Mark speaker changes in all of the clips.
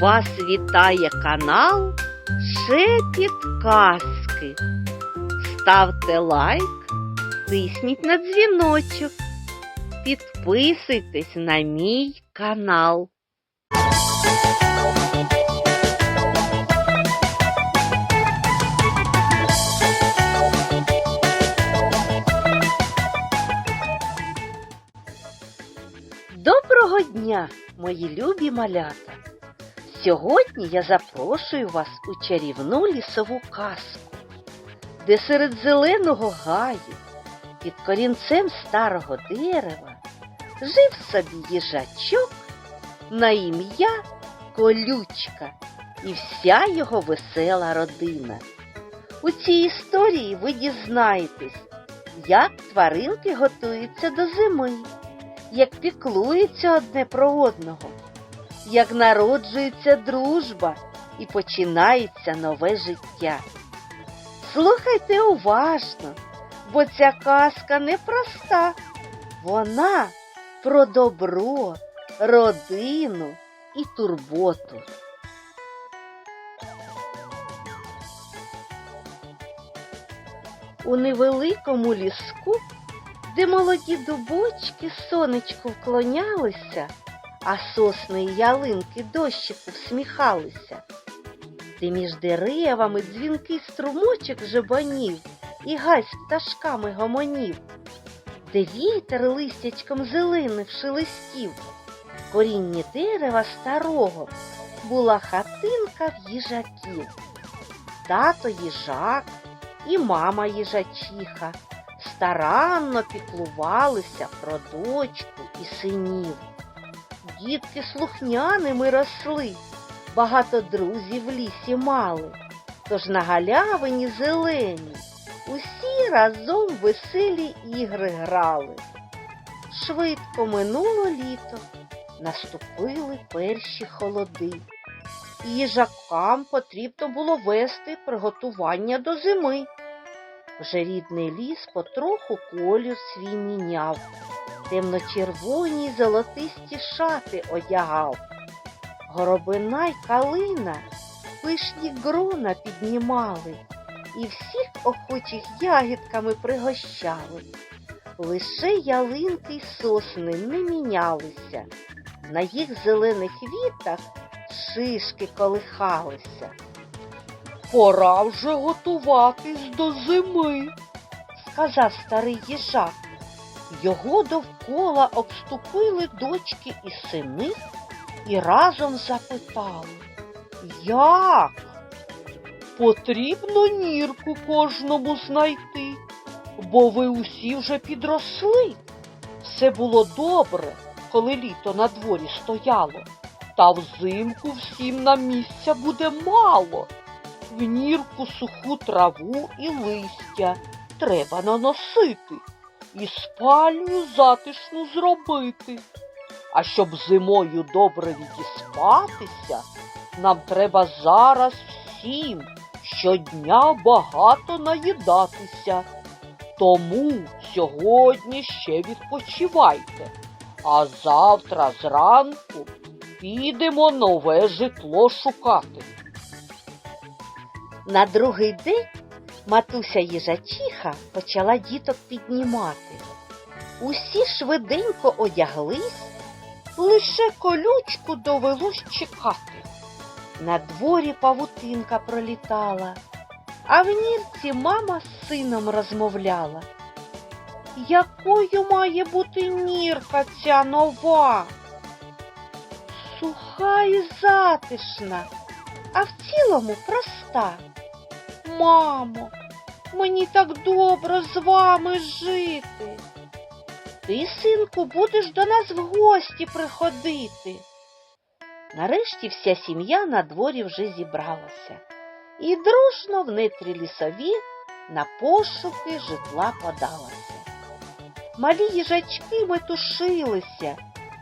Speaker 1: Вас вітає канал Шепіт Казки. Ставте лайк, тисніть на дзвіночок, підписуйтесь на мій канал. Доброго дня, мої любі малята! Сьогодні я запрошую вас у чарівну лісову казку, де серед зеленого гаю під корінцем старого дерева жив собі їжачок на ім'я Колючка і вся його весела родина. У цій історії ви дізнаєтесь, як тваринки готуються до зими, як піклуються одне про одного як народжується дружба і починається нове життя. Слухайте уважно, бо ця казка непроста. Вона про добро, родину і турботу. У невеликому ліску, де молоді дубочки сонечку вклонялися, а сосни й ялинки дощику всміхалися. Де між деревами дзвінкий струмочок жебанів і гась пташками гомонів, де вітер листячком зеленим шелестів, корінні дерева старого була хатинка в їжаків. Тато їжак і мама їжачиха старанно піклувалися про дочку і синів. Дітки слухняними росли, багато друзів в лісі мали, тож на галявині зелені усі разом веселі ігри грали. Швидко минуло літо, наступили перші холоди. Їжакам потрібно було вести приготування до зими. Вже рідний ліс потроху колір свій міняв темно-червоні золотисті шати одягав. Горобина й калина пишні грона піднімали і всіх охочих ягідками пригощали. Лише ялинки й сосни не мінялися, на їх зелених вітах шишки колихалися.
Speaker 2: Пора вже готуватись до зими,
Speaker 1: сказав старий їжак. Його довкола обступили дочки і сини і разом запитали Як?
Speaker 2: потрібно нірку кожному знайти, бо ви усі вже підросли. Все було добре, коли літо на дворі стояло, та взимку всім на місця буде мало. В нірку суху траву і листя треба наносити і спальню затишну зробити. А щоб зимою добре відіспатися, нам треба зараз всім щодня багато наїдатися. Тому сьогодні ще відпочивайте, а завтра зранку підемо нове житло шукати.
Speaker 1: На другий день матуся їжачиха почала діток піднімати. Усі швиденько одяглись, лише колючку довелось чекати. На дворі павутинка пролітала, а в нірці мама з сином розмовляла. Якою має бути нірка ця нова? Суха і затишна, а в цілому проста. Мамо, мені так добре з вами жити. Ти, синку, будеш до нас в гості приходити. Нарешті вся сім'я на дворі вже зібралася і дружно в нетрі лісові на пошуки житла подалася. Малі їжачки метушилися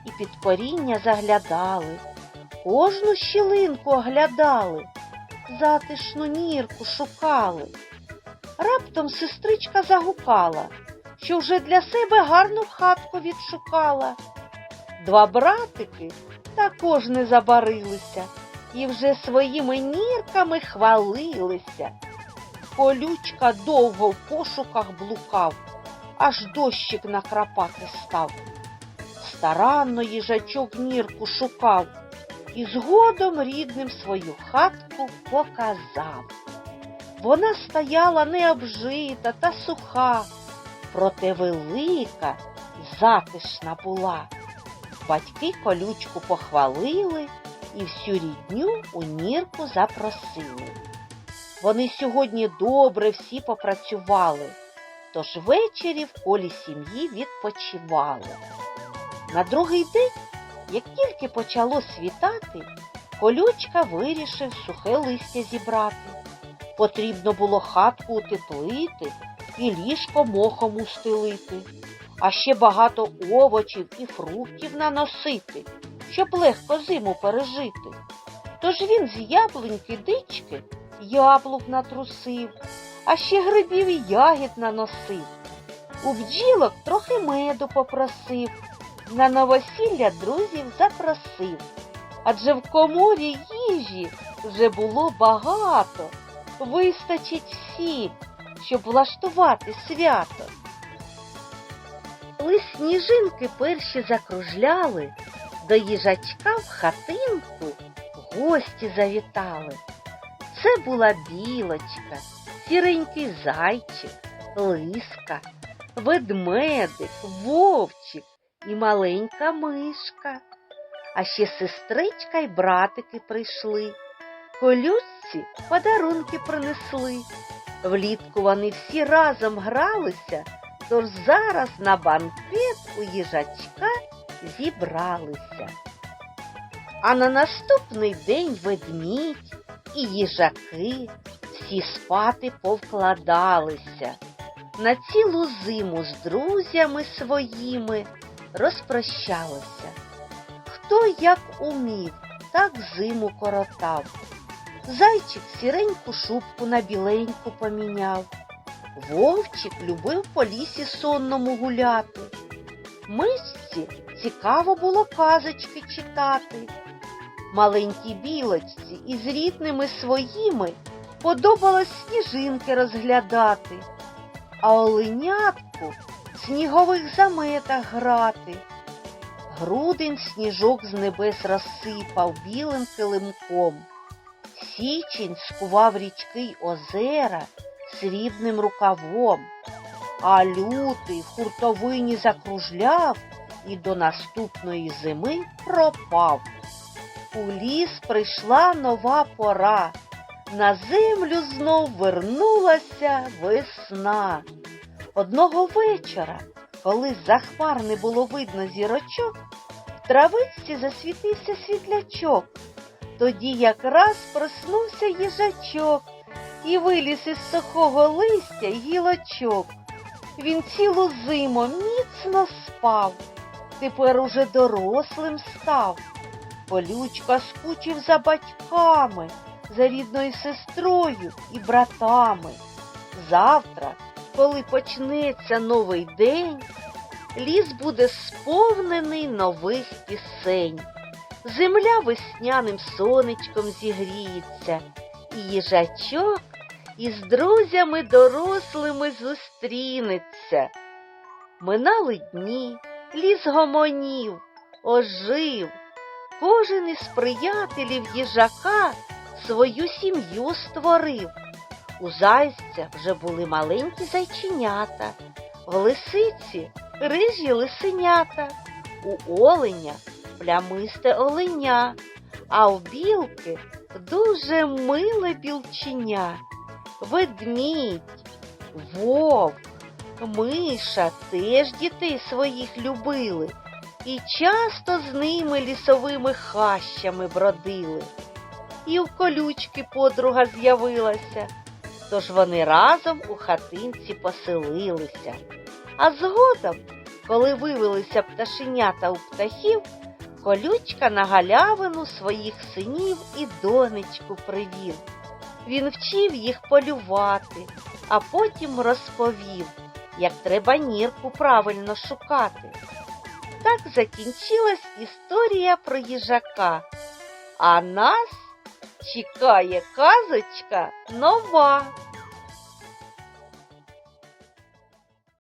Speaker 1: і під коріння заглядали, кожну щілинку оглядали затишну нірку шукали. Раптом сестричка загукала, що вже для себе гарну хатку відшукала. Два братики також не забарилися, і вже своїми нірками хвалилися. Колючка довго в пошуках блукав, аж дощик накрапати став. Старанно їжачок нірку шукав і згодом рідним свою хатку показав. Вона стояла необжита та суха, проте велика й затишна була. Батьки колючку похвалили і всю рідню у нірку запросили. Вони сьогодні добре всі попрацювали, тож ввечері в колі сім'ї відпочивали. На другий день, як тільки почало світати, колючка вирішив сухе листя зібрати. Потрібно було хатку утеплити і ліжко мохом устелити, а ще багато овочів і фруктів наносити, щоб легко зиму пережити. Тож він з яблуньки дички яблук натрусив, а ще грибів і ягід наносив. У бджілок трохи меду попросив, на новосілля друзів запросив. Адже в коморі їжі вже було багато, вистачить всім, щоб влаштувати свято. Коли сніжинки перші закружляли, до їжачка в хатинку гості завітали. Це була білочка, сіренький зайчик, лиска, ведмедик, вовчик і маленька мишка. А ще сестричка й братики прийшли. Колючці подарунки принесли. Влітку вони всі разом гралися, тож зараз на банкет у їжачка зібралися. А на наступний день ведмідь і їжаки всі спати повкладалися. На цілу зиму з друзями своїми розпрощалися. Хто як умів, так зиму коротав. Зайчик сіреньку шубку на біленьку поміняв. Вовчик любив по лісі сонному гуляти. Мишці цікаво було казочки читати. Маленькій білочці із рідними своїми подобалось сніжинки розглядати, а оленятку в снігових заметах грати. Грудень сніжок з небес розсипав білим килимком. Січень скував річки й озера срібним рукавом, а лютий хуртовині закружляв і до наступної зими пропав. У ліс прийшла нова пора, на землю знов вернулася весна. Одного вечора, коли з-за хмар не було видно зірочок, в травичці засвітився світлячок. Тоді якраз проснувся їжачок і виліз із сухого листя гілочок. Він цілу зиму міцно спав, тепер уже дорослим став. Колючка скучив за батьками, за рідною сестрою і братами. Завтра, коли почнеться новий день, ліс буде сповнений нових пісень. Земля весняним сонечком зігріється, і їжачок із друзями дорослими зустрінеться. Минали дні, ліс гомонів, ожив. Кожен із приятелів їжака свою сім'ю створив. У зайця вже були маленькі зайченята, в лисиці рижі лисенята, у оленя плямисте оленя, а в білки дуже миле білченя. Ведмідь, вовк, миша теж дітей своїх любили і часто з ними лісовими хащами бродили. І в колючки подруга з'явилася, тож вони разом у хатинці поселилися. А згодом, коли вивелися пташенята у птахів, колючка на галявину своїх синів і донечку привів. Він вчив їх полювати, а потім розповів, як треба нірку правильно шукати. Так закінчилась історія про їжака. А нас чекає казочка нова.